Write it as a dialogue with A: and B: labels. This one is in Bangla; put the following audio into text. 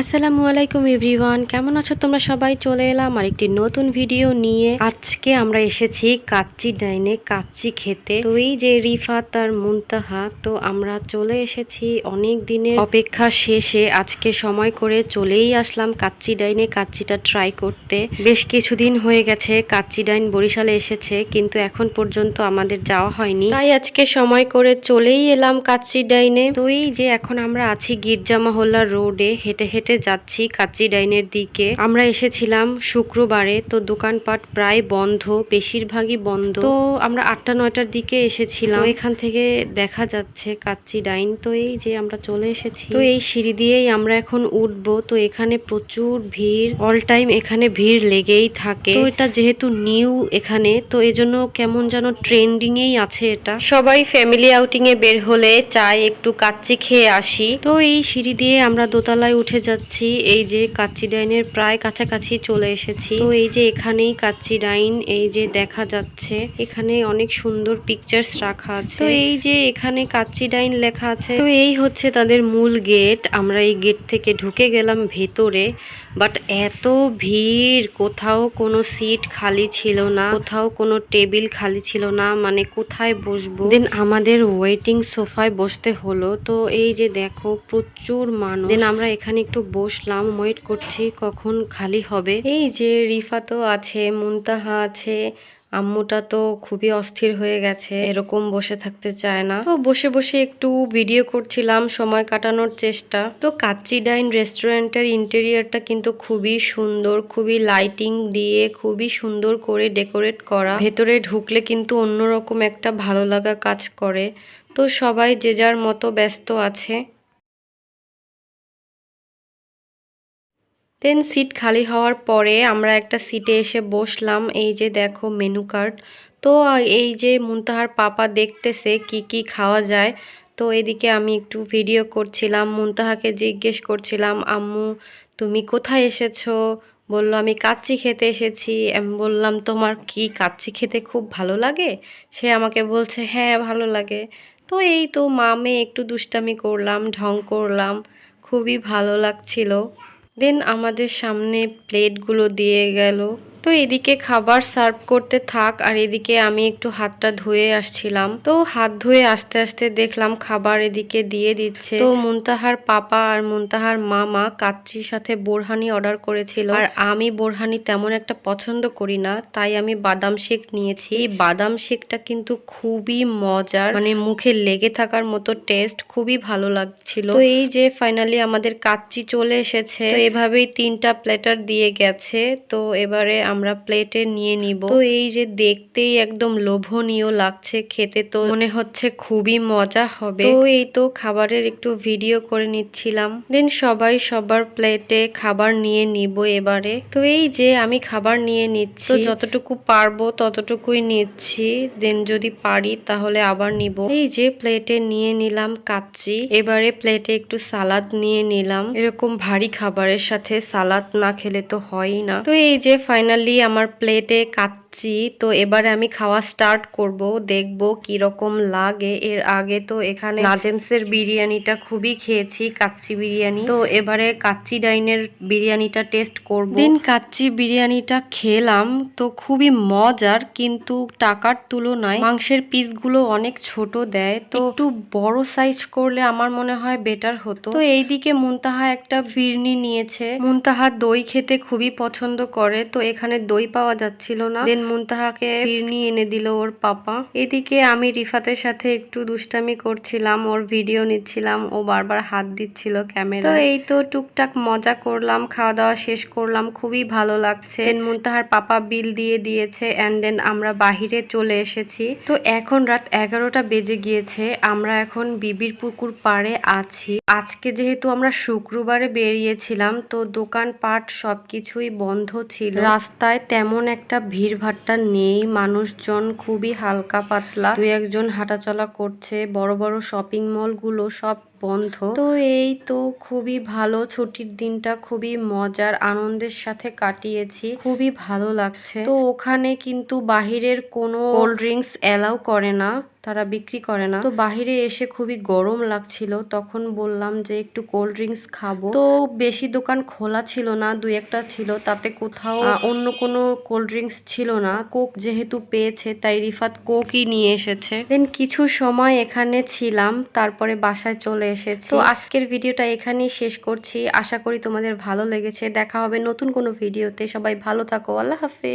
A: আসসালামু আলাইকুম এভরিওয়ান, কেমন আছো তোমরা সবাই? চলে এলাম আর একটি নতুন ভিডিও নিয়ে। আজকে আমরা এসেছি কাচ্চি ডাইনে কাচ্চি খেতে। তো এই যে রিফাত আর মুনতাহা, তো আমরা চলে এসেছি অনেক দিনের অপেক্ষা শেষে। আজকে সময় করে চলেই আসলাম কাচ্চি ডাইনে কাচ্চিটা ট্রাই করতে। বেশ কিছুদিন হয়ে গেছে, কাচ্চি ডাইন বরিশালে এসেছে, কিন্তু এখন পর্যন্ত আমাদের যাওয়া হয়নি। তাই আজকে সময় করে চলেই এলাম কাচ্চি ডাইনে। তো এই যে এখন আমরা আছি গির্জা মহল্লা রোডে হেঁটে হেঁটে যাচ্ছি কাচ্চি ডাইনের দিকে। আমরা এসেছিলাম শুক্রবারে, তো দোকানপাট প্রায় বন্ধ, বেশিরভাগই বন্ধ। তো আমরা আটটা, নয়টার দিকে এসেছিলাম। এখান থেকে দেখা যাচ্ছে কাচ্চি ডাইন, তো এই যে আমরা চলে এসেছি। তো এই সিঁড়ি দিয়েই আমরা এখন উঠবো। তো এখানে প্রচুর ভিড়, অল টাইম এখানে ভিড় লেগেই থাকে। তো এটা যেহেতু নিউ এখানে, তো এজন্য কেমন যেন ট্রেন্ডিং এই আছে এটা। সবাই ফ্যামিলি আউটিং এ বের হলে চাই একটু কাচ্চি খেয়ে আসি। তো এই সিঁড়ি দিয়ে আমরা দোতলায় উঠে যাচ্ছি এই যে কাচ্চি ডাইনের প্রায় কাছাকাছি চলে এসেছি। তো এই যে এখানেই কাচ্চি ডাইন, এই যে দেখা যাচ্ছে, এখানে অনেক সুন্দর পিকচার্স রাখা আছে। তো এই যে এখানে কাচ্চি ডাইন লেখা আছে, তো এই হচ্ছে তাদের মূল গেট আমরা এই গেট থেকে ঢুকে গেলাম ভেতরে। বাট এত ভিড়, কোথাও কোনো সিট খালি ছিল না, কোথাও কোনো টেবিল খালি ছিল না মানে কোথায় বসবো? দেন আমাদের ওয়েটিং সোফায় বসতে হলো। তো এই যে দেখো, প্রচুর মানুষ। দেন আমরা এখানে একটু বসলাম ওয়েট করছি কখন খালি হবে। এই যে রিফা তো আছে, মুনতাহা আছে আম্মুটা তো খুবই অস্থির হয়ে গেছে, এরকম বসে থাকতে চায় না। তো বসে বসে একটু ভিডিও করছিলাম, সময় কাটানোর চেষ্টা। তো কাচ্চি ডাইন রেস্টুরেন্টের ইন্টেরিয়ারটা কিন্তু খুবই সুন্দর, খুবই লাইটিং দিয়ে, খুবই সুন্দর করে ডেকোরেট করা। ভেতরে ঢুকলে কিন্তু অন্যরকম একটা ভালো লাগা কাজ করে। তো সবাই যে যার মতো ব্যস্ত আছে। দেন সিট খালি হওয়ার পরে আমরা একটা সিটে এসে বসলাম। এই যে দেখো মেনু কার্ড তো এই যে মুনতাহার পাপা দেখতেছে কি কি খাওয়া যায়। তো, এদিকে আমি একটু ভিডিও করছিলাম। মুনতাহাকে জিজ্ঞেস করছিলাম, আম্মু, তুমি কোথায় এসেছ? বলল, আমি কাচ্চি খেতে এসেছি। আমি বললাম, তোমার কি কাচ্চি খেতে খুব ভালো লাগে? সে আমাকে বলছে হ্যাঁ ভালো লাগে। তো, এই তো মামে একটু দুষ্টামি করলাম, ঢং করলাম। খুবই ভালো লাগছিল। দেন আমাদের সামনে প্লেটগুলো দিয়ে গেল। তো এদিকে খাবার সার্ভ করতে থাক আর এদিকে আমি একটু হাতটা ধুয়ে আসছিলাম। তো হাত ধুয়ে আস্তে আস্তে দেখলাম খাবার এদিকে দিয়ে দিচ্ছে। তো মুনতাহার পাপা আর মুনতাহার মামা কাচ্চির সাথে বোরহানি অর্ডার করেছিল। আর আমি বোরহানি তেমন একটা পছন্দ করি না, তাই আমি বাদাম শেক নিয়েছি। এই বাদাম শেকটা কিন্তু খুবই মজার মানে মুখে লেগে থাকার মতো টেস্ট খুবই ভালো লাগছিল। তো এই যে ফাইনালি আমাদের কাচ্চি চলে এসেছে। এভাবেই তিনটা প্লেটার দিয়ে গেছে। তো এবারে আমরা প্লেটে নিয়ে নিব। তো এই যে দেখতেই একদম লোভনীয় লাগছে খেতে তো মনে হচ্ছে খুবই মজা হবে। তো এই তো খাবারের একটু ভিডিও করে নিচ্ছিলাম। দেন সবাই সবার প্লেটে খাবার নিয়ে নিব এবারে। তো এই যে আমি খাবার নিয়ে নিচ্ছি। যতটুকু পারব ততটুকুই নিচ্ছি। দেন যদি পারি তাহলে আবার নিব। এই যে প্লেটে নিয়ে নিলাম কাচ্চি। এবারে প্লেটে একটু সালাদ নিয়ে নিলাম। এরকম ভারী খাবারের সাথে সালাদ না খেলে তো হয়ই না। তো এই যে ফাইনালি আমার প্লেটে কাচ্চি তো এবারে আমি খাওয়া স্টার্ট করব, দেখব কি রকম লাগে। এর আগে তো এখানে নাজেমসের বিরিয়ানিটা খুবই খেয়েছি, কাচ্চি বিরিয়ানি। তো এবারে কাচ্চি ডাইনের বিরিয়ানিটা টেস্ট করব। দিন কাচ্চি বিরিয়ানিটা খেলাম, তো খুবই মজার, কিন্তু টাকার তুলনায় মাংসের পিসগুলো অনেক ছোট দেয়, তো একটু বড় সাইজ করলে আমার মনে হয় বেটার হতো। তো এইদিকে মুনতাহা একটা ফিরনি নিয়েছে। মুনতাহা দই খেতে খুবই পছন্দ করে, তো এখানে দই পাওয়া যাচ্ছিল না। দেন মুনতাহাকে ফিরনি এনে দিল ওর পাপা এদিকে আমি রিফাতের সাথে একটু দুষ্টামি করছিলাম ওর ভিডিও নিচ্ছিলাম ও বারবার হাত দিচ্ছিল ক্যামেরা তো এই তো টুকটাক মজা করলাম খাওয়া দাওয়া শেষ করলাম খুবই ভালো লাগছে মুনতাহার পাপা বিল দিয়ে দিয়েছে অ্যান্ড দেন আমরা বাহিরে চলে এসেছি তো এখন রাত এগারোটা বেজে গিয়েছে আমরা এখন বিবির পুকুর পাড়ে আছি আজকে যেহেতু আমরা শুক্রবারে বেরিয়েছিলাম তো দোকানপাট সবকিছুই বন্ধ ছিল রাস্তায় তেমন একটা ভিড়ভাট্টা নেই। মানুষজন খুবই হালকা পাতলা। দু একজন হাঁটাচলা করছে, বড় বড় শপিং মলগুলো সব বন্ধ। তো এই তো খুবই ভালো, ছুটির দিনটা খুবই মজার, আনন্দের সাথে কাটিয়েছি। খুবই ভালো লাগছে। তো ওখানে কিন্তু বাহিরের কোনো কোল্ড ড্রিঙ্কস অ্যালাউ করে না। তারা বিক্রি করে না। তো বাহিরে এসে খুবই গরম লাগছিল। তখন বললাম যে একটু কোল্ড ড্রিঙ্কস খাব। তো বেশি দোকান খোলা ছিল না দুই একটা ছিল। তাতে কোথাও অন্য কোনো কোল্ড ড্রিঙ্কস ছিল না। কোক যেহেতু পেয়েছে তাই রিফাত কোকই নিয়ে এসেছে। দেন কিছু সময় এখানে ছিলাম তারপরে বাসায় চলে এসেছি। তো আজকের ভিডিওটা এখানেই শেষ করছি। আশা করি তোমাদের ভালো লেগেছে। দেখা হবে নতুন কোনো ভিডিওতে। সবাই ভালো থাকো। আল্লাহ হাফেজ।